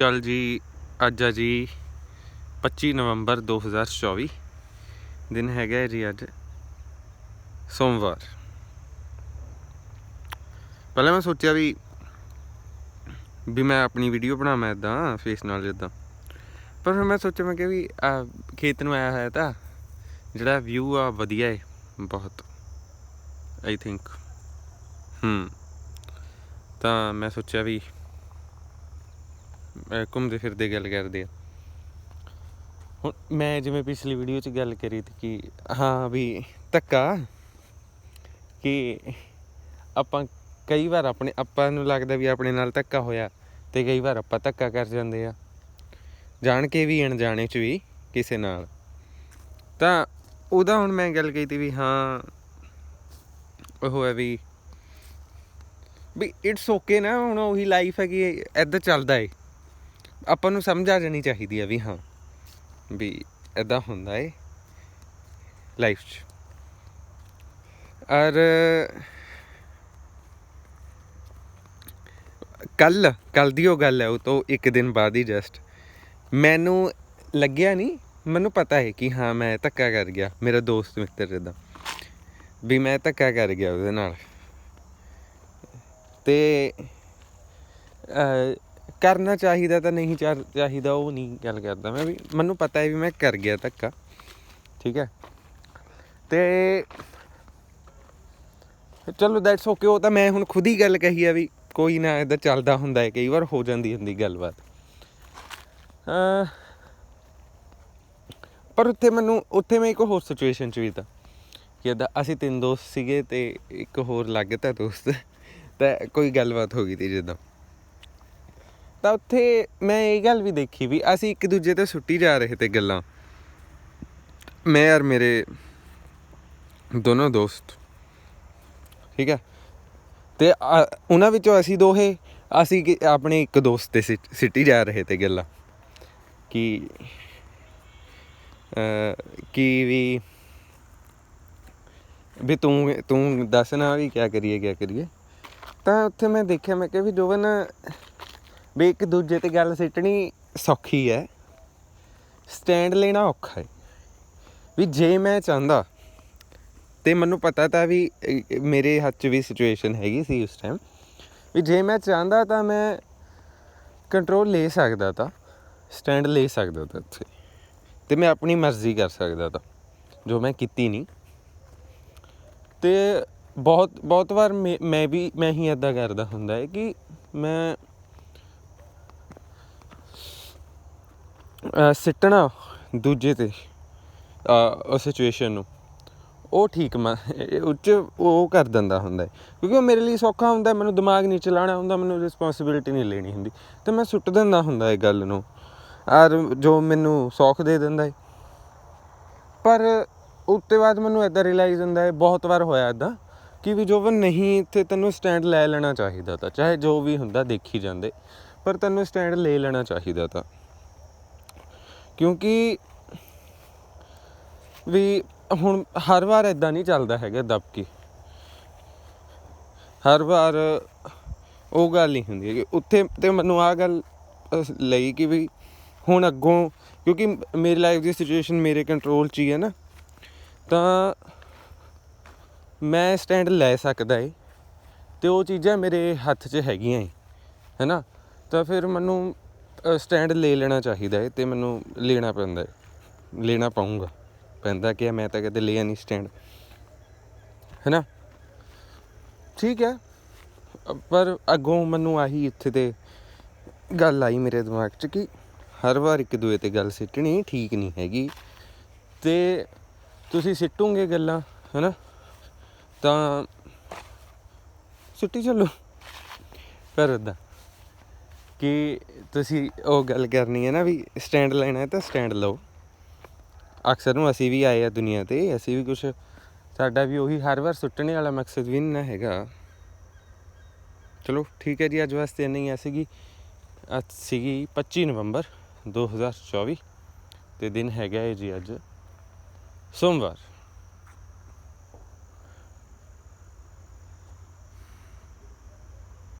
ਚੱਲ ਜੀ, ਅੱਜ ਆ ਜੀ 25 ਨਵੰਬਰ 2024 ਦਿਨ ਹੈਗਾ ਹੈ ਜੀ ਅੱਜ ਸੋਮਵਾਰ। ਪਹਿਲਾਂ ਮੈਂ ਸੋਚਿਆ ਵੀ ਵੀ ਮੈਂ ਆਪਣੀ ਵੀਡੀਓ ਬਣਾਵਾਂ ਇਦਾਂ ਫੇਸ ਨਾਲ ਜਿੱਦਾਂ। ਪਰ ਫਿਰ ਮੈਂ ਸੋਚਿਆ, ਮੈਂ ਕਿ ਵੀ ਖੇਤ ਨੂੰ ਆਇਆ ਹੋਇਆ ਤਾਂ ਜਿਹੜਾ ਵਿਊ ਆ ਵਧੀਆ ਹੈ ਬਹੁਤ ਆਈ ਥਿੰਕ ਹੂੰ। ਤਾਂ ਮੈਂ ਸੋਚਿਆ ਵੀ ਘੁੰਮਦੇ ਫਿਰਦੇ ਗੱਲ ਕਰਦੇ ਆ। ਹੁਣ ਮੈਂ ਜਿਵੇਂ ਪਿਛਲੀ ਵੀਡੀਓ 'ਚ ਗੱਲ ਕਰੀ ਤੀ ਕਿ ਹਾਂ ਵੀ ਧੱਕਾ ਕਿ ਆਪਾਂ ਕਈ ਵਾਰ ਆਪਣੇ ਆਪਾਂ ਨੂੰ ਲੱਗਦਾ ਵੀ ਆਪਣੇ ਨਾਲ ਧੱਕਾ ਹੋਇਆ ਤੇ ਕਈ ਵਾਰ ਆਪਾਂ ਧੱਕਾ ਕਰ ਜਾਂਦੇ ਆ। ਜਾਣ ਕੇ ਵੀ ਅਣਜਾਣੇ 'ਚ ਵੀ ਕਿਸੇ ਨਾਲ। ਤਾਂ ਉਹਦਾ ਹੁਣ ਮੈਂ ਗੱਲ ਕੀਤੀ ਵੀ ਹਾਂ, ਉਹ ਹੈ ਵੀ ਵੀ ਇਟਸ ਓਕੇ ਨਾ, ਹੁਣ ਉਹੀ ਲਾਈਫ ਹੈ ਕਿ ਐਦਾਂ ਚੱਲਦਾ ਏ। ਆਪਾਂ ਨੂੰ ਸਮਝ ਆ ਜਾਣੀ ਚਾਹੀਦੀ ਹੈ ਵੀ ਹਾਂ, ਵੀ ਐਦਾਂ ਹੁੰਦਾ ਏ ਲਾਈਫ 'ਚ। ਔਰ ਕੱਲ ਕੱਲ ਦੀ ਉਹ ਗੱਲ ਹੈ, ਉਹ ਤੋਂ ਇੱਕ ਦਿਨ ਬਾਅਦ ਹੀ ਜਸਟ ਮੈਨੂੰ ਲੱਗਿਆ ਨਹੀਂ, ਮੈਨੂੰ ਪਤਾ ਹੈ ਕਿ ਹਾਂ, ਮੈਂ ਧੱਕਾ ਕਰ ਗਿਆ, ਮੇਰਾ ਦੋਸਤ ਮਿੱਤਰ ਜਿੱਦਾਂ, ਵੀ ਮੈਂ ਧੱਕਾ ਕਰ ਗਿਆ ਉਹਦੇ ਨਾਲ। ਤੇ ਕਰਨਾ ਚਾਹੀਦਾ ਤਾਂ ਨਹੀਂ ਚਾਹੀਦਾ ਉਹ ਨਹੀਂ ਗੱਲ ਕਰਦਾ ਮੈਂ ਵੀ ਮੈਨੂੰ ਪਤਾ ਹੈ ਵੀ ਮੈਂ ਕਰ ਗਿਆ ਧੱਕਾ ਠੀਕ ਹੈ। ਤੇ ਚਲੋ ਦੈਟਸ ਓਕੇ ਉਹ ਤਾਂ ਮੈਂ ਹੁਣ ਖੁਦ ਹੀ ਗੱਲ ਕਹੀ ਆ ਵੀ ਕੋਈ ਨਾ ਇਦਾਂ ਚੱਲਦਾ ਹੁੰਦਾ ਹੈ ਕਈ ਵਾਰ ਹੋ ਜਾਂਦੀ ਹੁੰਦੀ ਗੱਲਬਾਤ। ਅਹ, ਪਰ ਉੱਥੇ ਮੈਨੂੰ ਉੱਥੇ ਮੈਂ ਇੱਕ ਹੋਰ ਸਿਚੁਏਸ਼ਨ 'ਚ ਵੀ ਤਾਂ ਕਿ ਏਦਾਂ ਅਸੀਂ ਤਿੰਨ ਦੋਸਤ ਸੀਗੇ ਤੇ ਇੱਕ ਹੋਰ ਲੱਗ ਤਾ ਦੋਸਤ ਤਾਂ ਕੋਈ ਗੱਲਬਾਤ ਹੋ ਗਈ ਤੀ ਜਿੱਦਾਂ। ਤਾਂ ਉੱਥੇ ਮੈਂ ਇਹ ਗੱਲ ਵੀ ਦੇਖੀ ਵੀ ਅਸੀਂ ਇੱਕ ਦੂਜੇ ਤੇ ਸੁੱਟੀ ਜਾ ਰਹੇ ਤੇ ਗੱਲਾਂ। ਮੈਂ ਔਰ ਮੇਰੇ ਦੋਨੋਂ ਦੋਸਤ, ਠੀਕ ਹੈ? ਤੇ ਉਹਨਾਂ ਵਿੱਚੋਂ ਅਸੀਂ ਦੋਹੇ, ਅਸੀਂ ਕਿ- ਆਪਣੇ ਇੱਕ ਦੋਸਤ ਤੇ ਸਿੱਟ- ਸਿੱਟੀ ਜਾ ਰਹੇ ਤੇ ਗੱਲਾਂ। ਕਿ ਕਿ ਵੀ ਵੀ ਤੂੰ ਤੂੰ ਦੱਸ ਨਾ ਵੀ ਕੀ ਕਰੀਏ ਕੀ ਕਰੀਏ। ਤਾਂ ਉੱਥੇ ਮੈਂ ਦੇਖਿਆ, ਮੈਂ ਕਿਹਾ ਵੀ ਜੋਵਨ ਵੀ ਇੱਕ ਦੂਜੇ ਤੇ ਗੱਲ ਸਿੱਟਣੀ ਸੌਖੀ ਹੈ ਸਟੈਂਡ ਲੈਣਾ ਔਖਾ ਹੈ ਵੀ ਜੇ ਮੈਂ ਚਾਹੁੰਦਾ, ਤੇ ਮੈਨੂੰ ਪਤਾ ਤਾਂ ਵੀ ਮੇਰੇ ਹੱਥ 'ਚ ਵੀ ਸਿਚੁਏਸ਼ਨ ਹੈਗੀ ਸੀ ਉਸ ਟਾਈਮ ਵੀ ਜੇ ਮੈਂ ਚਾਹੁੰਦਾ ਤਾਂ ਮੈਂ ਕੰਟਰੋਲ ਲੈ ਸਕਦਾ ਤਾਂ ਸਟੈਂਡ ਲੈ ਸਕਦਾ ਤਾਂ ਉੱਥੇ। ਤੇ ਮੈਂ ਆਪਣੀ ਮਰਜ਼ੀ ਕਰ ਸਕਦਾ ਤਾਂ, ਜੋ ਮੈਂ ਕੀਤੀ ਨਹੀਂ ਤੇ ਬਹੁਤ ਬਹੁਤ ਵਾਰ ਮੈਂ ਮੈਂ ਵੀ, ਮੈਂ ਹੀ ਇਦਾਂ ਕਰਦਾ ਹੁੰਦਾ ਹੈ ਕਿ ਮੈਂ ਸਿੱਟਣਾ ਦੂਜੇ ਤੇ ਉਹ ਸਿਚੁਏਸ਼ਨ ਨੂੰ। ਉਹ ਠੀਕ ਮੈਂ ਉੱਚ ਉਹ ਕਰ ਦਿੰਦਾ ਹੁੰਦਾ ਕਿਉਂਕਿ ਉਹ ਮੇਰੇ ਲਈ ਸੌਖਾ ਹੁੰਦਾ, ਮੈਨੂੰ ਦਿਮਾਗ ਨਹੀਂ ਚਲਾਉਣਾ ਹੁੰਦਾ, ਮੈਨੂੰ ਰਿਸਪੌਂਸਿਬਿਲਿਟੀ ਨਹੀਂ ਲੈਣੀ ਹੁੰਦੀ। ਤੇ ਮੈਂ ਸੁੱਟ ਦਿੰਦਾ ਹੁੰਦਾ ਇਹ ਗੱਲ ਨੂੰ। ਔਰ ਜੋ ਮੈਨੂੰ ਸੌਖ ਦੇ ਦਿੰਦਾ ਹੈ। ਪਰ ਉੱਤੇ ਬਾਅਦ ਮੈਨੂੰ ਇਦਾਂ ਰਿਅਲਾਈਜ਼ ਹੁੰਦਾ ਹੈ, ਬਹੁਤ ਵਾਰ ਹੋਇਆ ਇਦਾਂ ਕਿ ਵੀ ਜੋ ਵੀ ਨਹੀਂ, ਇੱਥੇ ਤੈਨੂੰ ਸਟੈਂਡ ਲੈ ਲੈਣਾ ਚਾਹੀਦਾ ਤਾਂ, ਚਾਹੇ ਜੋ ਵੀ ਹੁੰਦਾ ਦੇਖੀ ਜਾਂਦੇ। ਪਰ ਤੈਨੂੰ ਸਟੈਂਡ ਲੈ ਲੈਣਾ ਚਾਹੀਦਾ ਤਾਂ। ਕਿਉਂਕਿ ਵੀ ਹੁਣ ਹਰ ਵਾਰ ਇਦਾਂ ਨਹੀਂ ਚੱਲਦਾ ਹੈਗਾ ਦਬ ਕੇ ਹਰ ਵਾਰ ਉਹ ਗੱਲ ਨਹੀਂ ਹੁੰਦੀ ਕਿ ਉੱਥੇ ਤੇ ਮੈਨੂੰ ਆ ਗੱਲ ਲਈ ਕਿ ਵੀ ਹੁਣ ਅੱਗੋਂ, ਕਿਉਂਕਿ ਮੇਰੀ ਲਾਈਫ ਦੀ ਸਿਚੁਏਸ਼ਨ ਮੇਰੇ ਕੰਟਰੋਲ 'ਚ ਹੀ ਹੈ ਨਾ, ਤਾਂ ਮੈਂ ਸਟੈਂਡ ਲੈ ਸਕਦਾ ਏ, ਤੇ ਉਹ ਚੀਜ਼ਾਂ ਮੇਰੇ ਹੱਥ 'ਚ ਹੈਗੀਆਂ ਏ, ਹੈਨਾ? ਤਾਂ ਫਿਰ ਮੈਨੂੰ ਸਟੈਂਡ ਲੈ ਲੈਣਾ ਚਾਹੀਦਾ ਹੈ ਅਤੇ ਮੈਨੂੰ ਲੈਣਾ ਪੈਂਦਾ ਲੈਣਾ ਪਊਂਗਾ। ਪੈਂਦਾ ਕਿ ਮੈਂ ਤਾਂ ਕਦੇ ਲਿਆ ਨਹੀਂ ਸਟੈਂਡ ਹੈ ਨਾ ਠੀਕ ਹੈ। ਪਰ ਅੱਗੋਂ ਮੈਨੂੰ ਆਹੀ ਇੱਥੇ ਤੇ ਗੱਲ ਆਈ ਮੇਰੇ ਦਿਮਾਗ 'ਚ ਕਿ ਹਰ ਵਾਰ ਇੱਕ ਦੂਏ ਤੇ ਗੱਲ ਸਿੱਟਣੀ ਠੀਕ ਨਹੀਂ ਹੈਗੀ। ਤੇ ਤੁਸੀਂ ਸਿੱਟੋਗੇ ਗੱਲਾਂ, ਹੈਨਾ? ਤਾਂ ਸਿੱਟੀ ਚੱਲੋ। ਪਰ ਓਦਾਂ ਕਿ ਤੁਸੀਂ ਉਹ ਗੱਲ ਕਰਨੀ ਹੈ ਨਾ ਵੀ ਸਟੈਂਡ ਲੈਣਾ ਹੈ ਤਾਂ ਸਟੈਂਡ ਲਓ। ਅਕਸਰ ਨੂੰ ਅਸੀਂ ਵੀ ਆਏ ਆ ਦੁਨੀਆ ਤੇ, ਅਸੀਂ ਵੀ ਕੁਝ ਸਾਡਾ ਵੀ ਉਹੀ ਹਰ ਵਾਰ ਸੁੱਟਣੇ ਵਾਲਾ ਮਕਸਦ ਵੀ ਨਹੀਂ ਨਾ ਹੈਗਾ। ਚਲੋ ਠੀਕ ਹੈ ਜੀ, ਅੱਜ ਵਾਸਤੇ ਇੰਨੀ ਆ ਸੀਗੀ। ਅੱਜ ਸੀਗੀ 25 ਨਵੰਬਰ 2024 ਤੇ ਦਿਨ ਹੈਗਾ ਹੈ ਜੀ ਅੱਜ। ਸੋਮਵਾਰ।